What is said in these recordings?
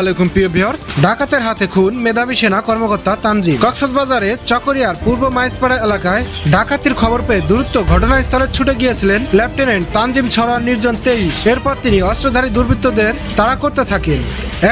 আলাইকুম প্রিয় ভিউয়ার্স। ডাকাতের হাতে খুন মেধাবী সেনা কর্মকর্তা তানজিম। কক্সবাজারে চকরিয়ার পূর্ব মাইজপাড়া এলাকায় ডাকাতির খবর পেয়ে দ্রুত ঘটনাস্থলে ছুটে গিয়েছিলেন লেফটেন্যান্ট তানজিম ছড়ার নির্জন তেইশ। এরপর তিনি অস্ত্রধারী দুর্বৃত্তদের তাড়া করতে থাকেন।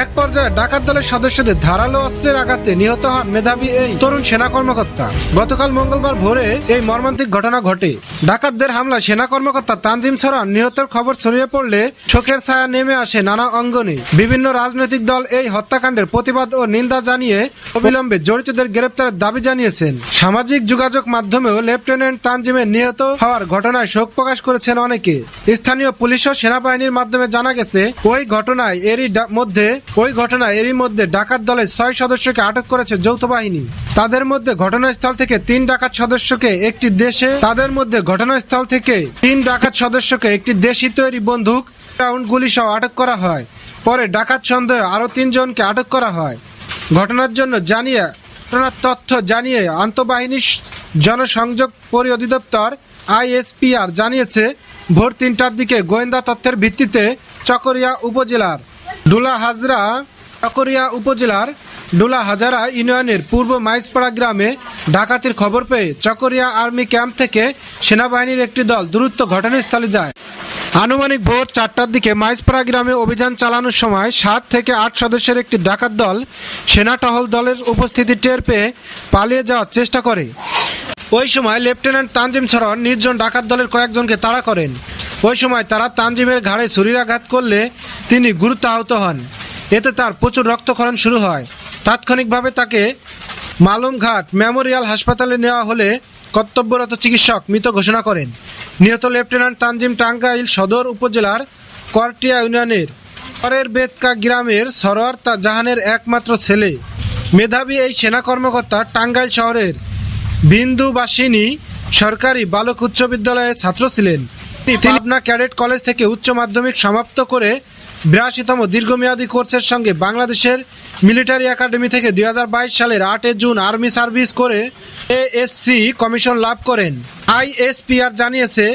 এক পর্যায়ে ডাকাত দলের সদস্যদের ধারালো অস্ত্রের আঘাতে নিহত হন মেধাবী এই তরুণ সেনা কর্মকর্তা। গতকাল মঙ্গলবার ভোরে এই মর্মান্তিক ঘটনা ঘটে। ডাকাতদের হামলায় সেনা কর্মকর্তা তানজিম ছড়ান নিহতের খবর ছড়িয়ে পড়লে চোখের ছায়া নেমে আসে নানা অঙ্গনে। বিভিন্ন রাজনৈতিক দল এই হত্যাকাণ্ডের প্রতিবাদ ও নিন্দা জানিয়ে অবিলম্বে জড়িতদের গ্রেপ্তারের দাবি জানিয়েছেন। সামাজিক যোগাযোগ মাধ্যমেও লেফটেন্যান্ট তানজিমের নিহত হওয়ার ঘটনায় শোক প্রকাশ করেছেন অনেকে। স্থানীয় পুলিশ ও সেনাবাহিনীর মাধ্যমে জানা গেছে, ওই ঘটনায় এরই মধ্যে, ওই ঘটনায় এরই মধ্যে ডাকাত দলের ছয় সদস্যকে আটক করেছে যৌথ বাহিনী। তাদের মধ্যে ঘটনাস্থল থেকে তিন ডাকাত সদস্যকে একটি দেশে, তাদের মধ্যে ঘটনাস্থল থেকে তিন ডাকাত সদস্যকে একটি দেশি তৈরি বন্দুক রাউন্ড গুলি সহ আটক করা হয়। পরে ডাকাত সন্দেহে আরও তিনজনকে আটক করা হয়। ঘটনার জন্য জানিয়ে, ঘটনার তথ্য জানিয়ে আন্তঃবাহিনীর জনসংযোগ পরি অধিদপ্তর আইএসপিআর জানিয়েছে, ভোর তিনটার দিকে গোয়েন্দা তথ্যের ভিত্তিতে চকরিয়া উপজেলার ডুলা হাজরা চকরিয়া উপজেলার ডুলা হাজারা ইউনিয়নের পূর্ব মাইসপাড়া গ্রামে ডাকাতির খবর পেয়ে চকরিয়া আর্মি ক্যাম্প থেকে সেনাবাহিনীর একটি দল দ্রুত ঘটনাস্থলে যায়। আনুমানিক ভোর চারটার দিকে মাইজপাড়া গ্রামে অভিযান চালানোর সময় সাত থেকে আট সদস্যের একটি ডাকাত দল সেনা টহল দলের উপস্থিতি টের পেয়ে পালিয়ে যাওয়ার চেষ্টা করে। ওই সময় লেফটেন্যান্ট তানজিম সরন নির্জন ডাকাত দলের কয়েকজনকে তাড়া করেন। ওই সময় তারা তানজিমের ঘাড়ে ছুরিরাঘাত করলে তিনি গুরুত্ব আহত হন। এতে তার প্রচুর রক্তক্ষরণ শুরু হয়। তাৎক্ষণিকভাবে তাকে মালুমঘাট মেমোরিয়াল হাসপাতালে নেওয়া হলে কর্তব্যরত চিকিৎসক মৃত ঘোষণা করেন। নিহত লেফটেন্যান্ট তানজিম টাঙ্গাইল সদর উপজেলার করটিয়া ইউনিয়নের পরের বেতকা গ্রামের সরোয়ার তা জাহানের একমাত্র ছেলে। মেধাবী এই সেনা কর্মকর্তা টাঙ্গাইল শহরের বিন্দুবাসিনী সরকারি বালক উচ্চ বিদ্যালয়ের ছাত্র ছিলেন। তিনি পাবনা ক্যাডেট কলেজ থেকে উচ্চ মাধ্যমিক সমাপ্ত করে বিরাশিতম দীর্ঘমেয়াদী কোর্সের সঙ্গে বাংলাদেশের মিলিটারি একাডেমি থেকে দুই হাজার বাইশ সালের আটই জুন আর্মি সার্ভিস করে এএসসি কমিশন লাভ করেন। আইএসপিআর জানিয়েছে,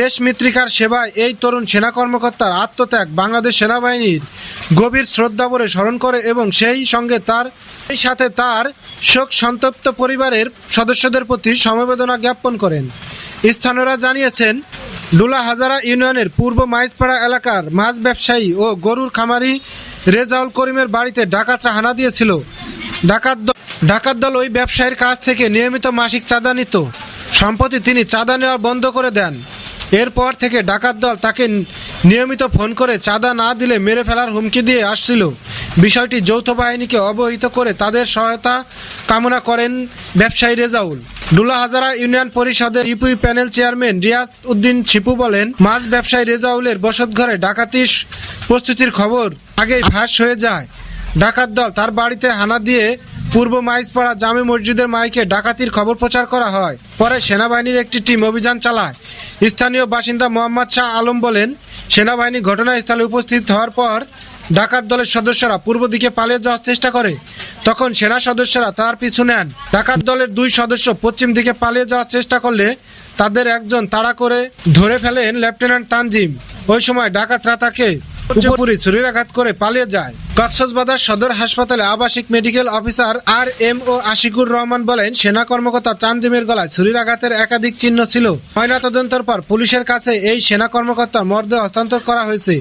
দেশ মিত্রিকার সেবায় এই তরুণ সেনা কর্মকর্তার আত্মত্যাগ বাংলাদেশ সেনাবাহিনীর গভীর শ্রদ্ধাভরে স্মরণ করে এবং সেই সঙ্গে তার, সেই সাথে তার শোক সন্তপ্ত পরিবারের সদস্যদের প্রতি সমবেদনা জ্ঞাপন করেন। স্থানীয়রা জানিয়েছেন ডুলা হাজারা ইউনিয়নের পূর্ব মাইজপাড়া এলাকার মাছ ব্যবসায়ী ও গরুর খামারি রেজাউল করিমের বাড়িতে ডাকাতরা হানা দিয়েছিল। ডাকাত ডাকাত দল ওই ব্যবসায়ীর কাছ থেকে নিয়মিত মাসিক চাঁদা নিত। সম্প্রতি তিনি চাঁদা নেওয়া বন্ধ করে দেন। এরপর থেকে ডাকাত দল তাকে নিয়মিত ফোন করে চাঁদা না দিলে মেরে ফেলার হুমকি দিয়ে আসছিল। বিষয়টি যৌথ বাহিনীকে অবহিত করে তাদের সহায়তা কামনা করেন ব্যবসায়ী রেজাউল। ডুলা হাজারা ইউনিয়ন পরিষদের UP panel chairman Riaz Uddin Chipu বলেন, মাছ ব্যবসায়ী রেজাউলের বসতঘরে ডাকাতির প্রস্তুতির খবর আগেই ফাঁস হয়ে যায়। ডাকাত দল তার বাড়িতে হানা দিয়ে পূর্ব মাইজপাড়া জামে মসজিদের মাইকে ডাকাতির খবর প্রচার করা হয়। পরে সেনাবাহিনীর একটি টিম অভিযান চালায়। স্থানীয় বাসিন্দা মোহাম্মদ শাহ আলম বলেন, সেনাবাহিনী ঘটনাস্থলে উপস্থিত হওয়ার পর ডাকাত দলের সদস্যরা পূর্ব দিকে পালিয়ে যাওয়ার চেষ্টা করে। তখন সেনা সদস্যরা তার পিছু নেন। ডাকাত দলের দুই সদস্য পশ্চিম দিকে পালিয়ে যাওয়ার চেষ্টা করলে তাদের একজন তাড়া করে ধরে ফেলেন লেফটেন্যান্ট তানজিম। ওই সময় ডাকাতরা তাকে উপরি ছুরিরাঘাত করে পালিয়ে যায়। কক্সবাজার সদর হাসপাতালে আবাসিক medical officer R M O Ashikur Rahman বলেন, সেনা কর্মকর্তা তানজিমের গলায় ছুরিরাঘাতের একাধিক চিহ্ন ছিল। ময়নাতদন্তের পর পুলিশের কাছে এই সেনা কর্মকর্তার মর্দে হস্তান্তর করা হয়েছে।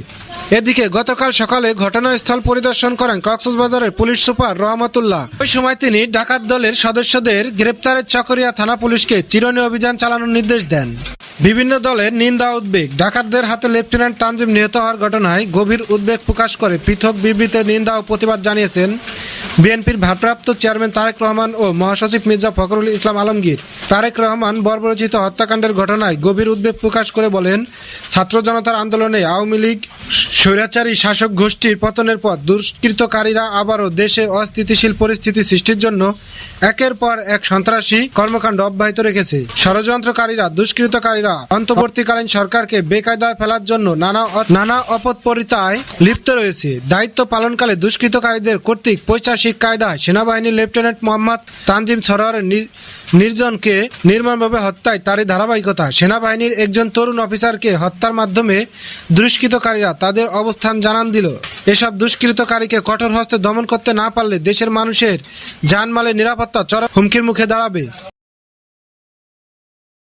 এদিকে গতকাল সকালে ঘটনাস্থল পরিদর্শন করেন কক্সবাজারের পুলিশ সুপার রহমতুল্লাহ। ওই সময় তিনি ডাকাত দলের সদস্যদের গ্রেপ্তারের চকরিয়া থানা পুলিশকে চিরনী অভিযান চালানোর নির্দেশ দেন। বিভিন্ন দলের নিন্দা উদ্বেগ, ডাকাতদের হাতে লেফটেন্যান্ট তানজিম নিহত হওয়ার ঘটনায় গভীর উদ্বেগ প্রকাশ করে পৃথক বিবৃতিতে নিন্দা ও প্রতিবাদ জানিয়েছেন বিএনপির ভারপ্রাপ্ত চেয়ারম্যান তারেক রহমান ও মহাসচিব মির্জা ফখরুল ইসলাম আলমগীর। তারেক রহমান বর্বরচিত হত্যাকাণ্ডের ঘটনায় গভীর উদ্বেগ প্রকাশ করে বলেন, ছাত্র জনতার আন্দোলনে আওয়ামী লীগ, স্বৈরাচারী শাসক গোষ্ঠীর পতনের পর দুষ্কৃতকারীরা আবারও দেশে অস্থিতিশীল পরিস্থিতি সৃষ্টির জন্য একের পর এক সন্ত্রাসী কর্মকাণ্ড অব্যাহত রেখেছে। ষড়যন্ত্রকারীরা, দুষ্কৃতকারীরা অন্তর্বর্তীকালীন সরকারকে বেকায়দায় ফেলার জন্য নানা নানা অপৎপরিতায় লিপ্ত রয়েছে। দায়িত্ব পালনকালে দুষ্কৃতকারীদের কর্তৃক পৈশাসিক ঐতিহাসিক কায়দায় সেনাবাহিনীর লেফটেন্যান্ট মোহাম্মদ তানজিম সরোয়ারের নির্জনকে নির্মমভাবে হত্যায় তারই ধারাবাহিকতা। সেনাবাহিনীর একজন তরুণ অফিসারকে হত্যার মাধ্যমে দুষ্কৃতকারীরা তাদের অবস্থান জানান দিল। এসব দুষ্কৃতকারীকে কঠোর হস্তে দমন করতে না পারলে দেশের মানুষের জানমালের নিরাপত্তা চরম হুমকির মুখে দাঁড়াবে।